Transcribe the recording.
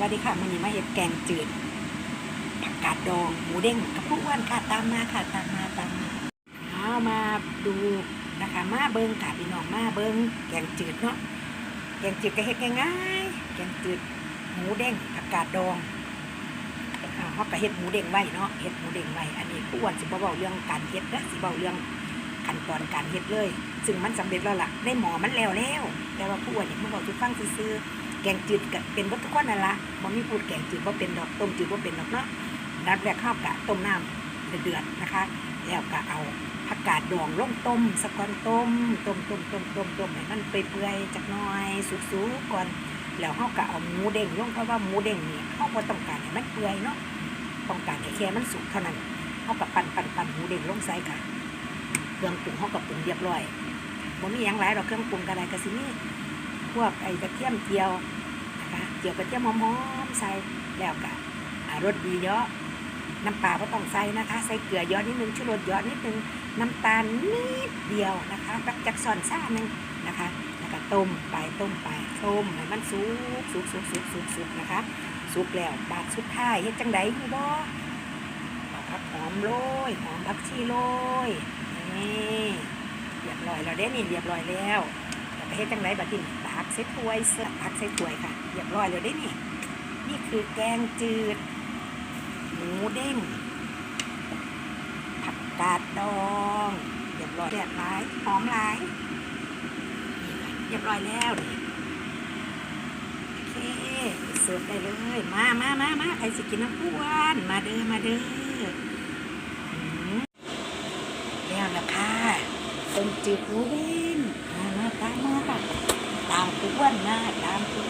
วัสดีค่ะมันนี้มาเห็ดแกงจืดผักกาดดองหมูเด้งกับพวกอ้วนค่ะตามมาค่ะตามมาตามมาเอามาดูนะคะมาเบิ้งค่ะพี่น้องมาเบิ้งแกงจืดเนาะแกงจืดก็เฮ็ดง่ายแกงจืดหมูเด้งผักกาดดองอ่าเขาก็เฮ็ดหมูเด้งไว้เนาะเฮ็ดหมูเด้งไว้อันนี้ผู้อ้วนสิบเว้าเรื่องการเฮ็ดนะสิเว้าเรื่องขั้นตอนการเฮ็ดเลย ซึ่งมันสำเร็จแล้วล่ะได้หมอมันแล้วแล้ว แต่ว่าผู้อ้วนอยากมาบอกทุกฟังซื่อ แกงจืดก็เป็นวัตถุก้อนนั่นละบ่มีพูดแกงจืดว่าเป็นดอกต้มจืดว่าเป็นดอกเนาะนัดแรกข้าวกะต้มน้ำเดือดนะคะ แล้วก็เอาผักกาดดองลงต้มสะก่อนต้มต้มต้มต้มต้มต้มให้มันเปื่อยๆจักหน่อยสุกๆก่อน แล้วเฮาก็เอาหมูเด้งลงเพราะว่าหมูเด้งนี่เฮาบ่ต้องการให้มันเปื่อยเนาะต้องการให้แค่มันสุกเท่านั้นเฮาก็ปั่นปั่นปั่นหมูเด้งลงใส่ค่ะเครื่องปรุงเฮาก็ปรุงเรียบร้อยบ่มีหยังหลายดอกเครื่องปรุงก็ได้ก็สิมี พวกไอ้กระเทียมเจียวนะคะเจียวกระเทียมหอมๆใส่แล้วก็อ่ารสดีเยอะน้ำปลาก็ต้องใส่นะคะ ใส่เกลือเยอะนิดนึงชูรสเยอะนิดนึงน้ำตาลนิดเดียวนะคะรักจักซอนซ่าหนึงนะคะแล้วก็ต้มไปต้มไปต้มให้มันสุกสุกสุกสุกสุกสุกนะคะสุกแล้วบาดสุดท้ายเฮ็ดจังไดฮู้บ่เอาผักหอมโรยหอมผักชีโรยนี่เรียบร้อยแล้วเด้นี่เรียบร้อยแล้ว เฮ็ดจังไรบัดนี้ตักใส่ถ้วยเสื้อตักใส่ถ้วยค่ะเรียบร้อยเลยได้นี่ นี่คือแกงจืด หมูเด้ง ผักกาดดองเรียบร้อยแดดร้ายหอมร้ายนี่ค่ะเรียบร้อยแล้วนี่โอเคเสิร์ฟได้เลย มามามามาใครสิกินน้ำอ้วนมาเด้อมาเด้อมแล้วล่ะค่ะ ต้นจืดหมูเว้นมามาตามมาค่ะตามผู้อ้วนมาตามทุก